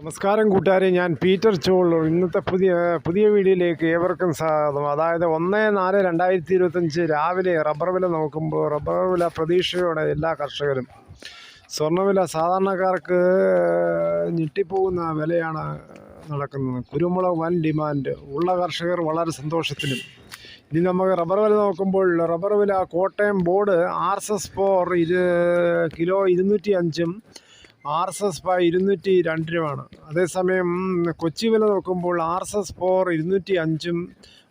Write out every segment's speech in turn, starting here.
നമസ്കാരം കൂട്ടുകാരെ ഞാൻ പീറ്റർ ചോളൂർ ഇന്നത്തെ പുതിയ പുതിയ വീഡിയോയിലേക്ക് ഏവർക്കും സ്വാഗതം. അതായത് ഒന്ന് നാല് രണ്ടായിരത്തി ഇരുപത്തഞ്ച് രാവിലെ റബ്ബർ വില നോക്കുമ്പോൾ റബ്ബർ വില പ്രതീക്ഷയോടെ എല്ലാ കർഷകരും. സ്വർണവില സാധാരണക്കാർക്ക് ഞെട്ടിപ്പോകുന്ന വിലയാണ് നടക്കുന്നത്. കുരുമുളക് വൻ ഡിമാൻഡ്. ഉള്ള കർഷകർ വളരെ സന്തോഷത്തിലും. ഇനി നമുക്ക് റബ്ബർ വില നോക്കുമ്പോൾ റബ്ബർ വില Kottayam board R S S four ഇരു കിലോ ഇരുന്നൂറ്റി അഞ്ചും ആർ എസ് എസ് ഫൈവ് ഇരുന്നൂറ്റി രണ്ടിനുമാണ് അതേസമയം കൊച്ചി വില നോക്കുമ്പോൾ ആർ എസ് എസ് ഫോർ ഇരുന്നൂറ്റി അഞ്ചും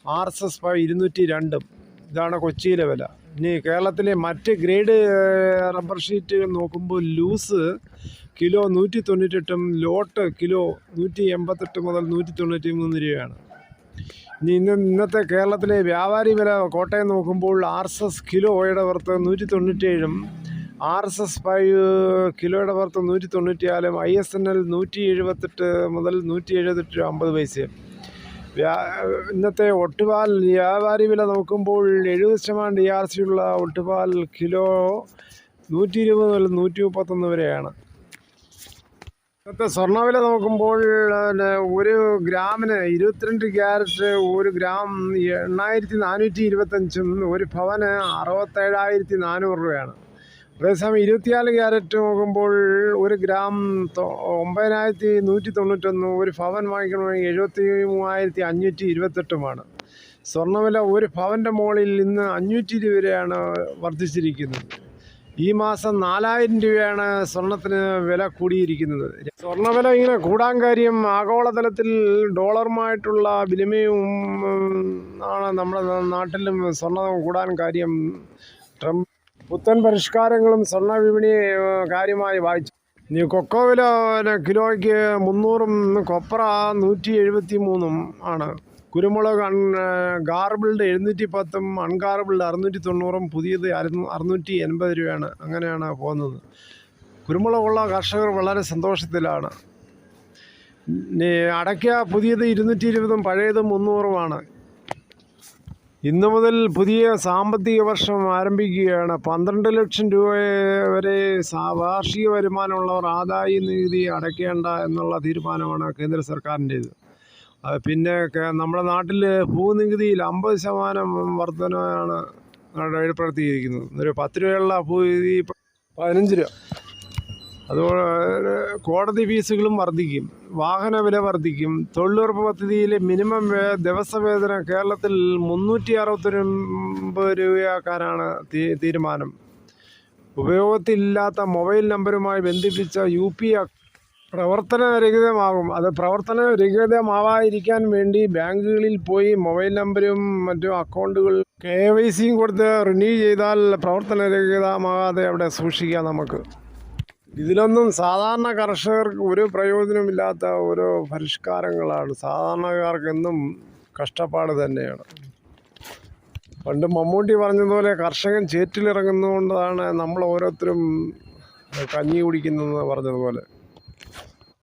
ആർ എസ് എസ് ഫൈവ് ഇരുന്നൂറ്റി രണ്ടും. ഇതാണ് കൊച്ചിയിലെ വില. ഇനി കേരളത്തിലെ മറ്റ് ഗ്രേഡ് റബ്ബർ ഷീറ്റുകൾ നോക്കുമ്പോൾ ലൂസ് കിലോ നൂറ്റി തൊണ്ണൂറ്റെട്ടും ലോട്ട് കിലോ നൂറ്റി എൺപത്തെട്ട് മുതൽ നൂറ്റി തൊണ്ണൂറ്റി മൂന്ന് രൂപയാണ്. ഇനി ഇന്ന് ഇന്നത്തെ കേരളത്തിലെ വ്യാപാരി വില കോട്ടയം നോക്കുമ്പോൾ ആർ എസ് എസ് കിലോയുടെ പുറത്ത് നൂറ്റി തൊണ്ണൂറ്റേഴും ആർ എസ് എസ് ഫൈവ് കിലോയുടെ പുറത്ത് നൂറ്റി തൊണ്ണൂറ്റിനാലും ഐ എസ് എൻ എൽ നൂറ്റി എഴുപത്തെട്ട് മുതൽ നൂറ്റി എഴുപത്തെട്ട് അമ്പത് പൈസയും. ഇന്നത്തെ ഒട്ടുപാൽ വ്യാപാരി വില നോക്കുമ്പോൾ എഴുപത് ശതമാനം ഡി ആർ സി ഉള്ള ഒട്ടുപാൽ കിലോ നൂറ്റി ഇരുപത് മുതൽ നൂറ്റി മുപ്പത്തൊന്ന് വരെയാണ്. ഇന്നത്തെ സ്വർണവില നോക്കുമ്പോൾ ഒരു ഗ്രാമിന് ഇരുപത്തിരണ്ട് ക്യാരറ്റ് ഒരു ഗ്രാം എണ്ണായിരത്തി നാനൂറ്റി ഇരുപത്തഞ്ചും ഒരു ഭവന് അറുപത്തേഴായിരത്തി നാനൂറ് രൂപയാണ്. അതേസമയം ഇരുപത്തിനാല് ക്യാരറ്റ് നോക്കുമ്പോൾ ഒരു ഗ്രാം ഒമ്പതിനായിരത്തി നൂറ്റി തൊണ്ണൂറ്റൊന്നും ഒരു ഭവൻ വാങ്ങിക്കണമെങ്കിൽ എഴുപത്തി മൂവായിരത്തി അഞ്ഞൂറ്റി ഇരുപത്തെട്ടുമാണ്. സ്വർണവില ഒരു ഭവന്റെ മുകളിൽ ഇന്ന് അഞ്ഞൂറ്റി രൂപയാണ് വരെയാണ് വർദ്ധിച്ചിരിക്കുന്നത്. ഈ മാസം നാലായിരം രൂപയാണ് സ്വർണത്തിന് വില കൂടിയിരിക്കുന്നത്. സ്വർണവില ഇങ്ങനെ കൂടാൻ കാര്യം ആഗോളതലത്തിൽ ഡോളറുമായിട്ടുള്ള വിനിമയവും ആണ് നമ്മുടെ നാട്ടിലും സ്വർണം കൂടാൻ കാര്യം. ട്രംപ് പുത്തൻ പരിഷ്കാരങ്ങളും സ്വർണ വിപണിയെ കാര്യമായി വായിച്ചു. ഇനി കൊക്കോ വില കിലോയ്ക്ക് മുന്നൂറും കൊപ്ര നൂറ്റി എഴുപത്തി മൂന്നും ആണ്. കുരുമുളക് അൺ ഗാർബിൾഡ് എഴുന്നൂറ്റി പത്തും അൺഗാർബിൾഡ് അറുന്നൂറ്റി തൊണ്ണൂറും പുതിയത് അറുന്നൂ അറുന്നൂറ്റി എൺപത് രൂപയാണ്. അങ്ങനെയാണ് പോകുന്നത്. കുരുമുളകുള്ള കർഷകർ വളരെ സന്തോഷത്തിലാണ്. അടയ്ക്ക പുതിയത് ഇരുന്നൂറ്റി ഇരുപതും പഴയത് മുന്നൂറുമാണ്. ഇന്നു മുതൽ പുതിയ സാമ്പത്തിക വർഷം ആരംഭിക്കുകയാണ്. പന്ത്രണ്ട് ലക്ഷം രൂപ വരെ വാർഷിക വരുമാനമുള്ളവർ ആദായ നികുതി അടയ്ക്കേണ്ട എന്നുള്ള തീരുമാനമാണ് കേന്ദ്ര സർക്കാരിന്റേത്. പിന്നെ നമ്മുടെ നാട്ടിൽ ഭൂനികുതിയിൽ അമ്പത് ശതമാനം വർധനയാണ് ഏർപ്പെടുത്തിയിരിക്കുന്നത്. ഒരു പത്ത് രൂപയുള്ള ഭൂനികുതി പതിനഞ്ച് രൂപ. അതുപോലെ കോടതി ഫീസുകളും വർദ്ധിക്കും. വാഹന വില വർദ്ധിക്കും. തൊഴിലുറപ്പ് പദ്ധതിയിലെ മിനിമം ദിവസവേതനം ദിവസവേതന കേരളത്തിൽ മുന്നൂറ്റി അറുപത്തൊൻപത് രൂപയാക്കാനാണ് തീരുമാനം. ഉപയോഗത്തിലില്ലാത്ത മൊബൈൽ നമ്പറുമായി ബന്ധിപ്പിച്ച യു പി പ്രവർത്തനരഹിതമാകും. അത് പ്രവർത്തനരഹിതമാവാതിരിക്കാൻ വേണ്ടി ബാങ്കുകളിൽ പോയി മൊബൈൽ നമ്പരും മറ്റും അക്കൗണ്ടുകൾ കെ വൈ സിയും കൊടുത്ത് റിന്യൂ ചെയ്താൽ പ്രവർത്തനരഹിതമാകാതെ അവിടെ സൂക്ഷിക്കാം നമുക്ക്. ഇതിലൊന്നും സാധാരണ കർഷകർക്ക് ഒരു പ്രയോജനമില്ലാത്ത ഓരോ പരിഷ്കാരങ്ങളാണ്. സാധാരണക്കാർക്ക് എന്നും കഷ്ടപ്പാട് തന്നെയാണ്. പണ്ട് മമ്മൂട്ടി പറഞ്ഞതുപോലെ കർഷകൻ ചേറ്റിലിറങ്ങുന്നതുകൊണ്ടാണ് നമ്മൾ ഓരോരുത്തരും കഞ്ഞി കുടിക്കുന്നതെന്ന് പറഞ്ഞതുപോലെ.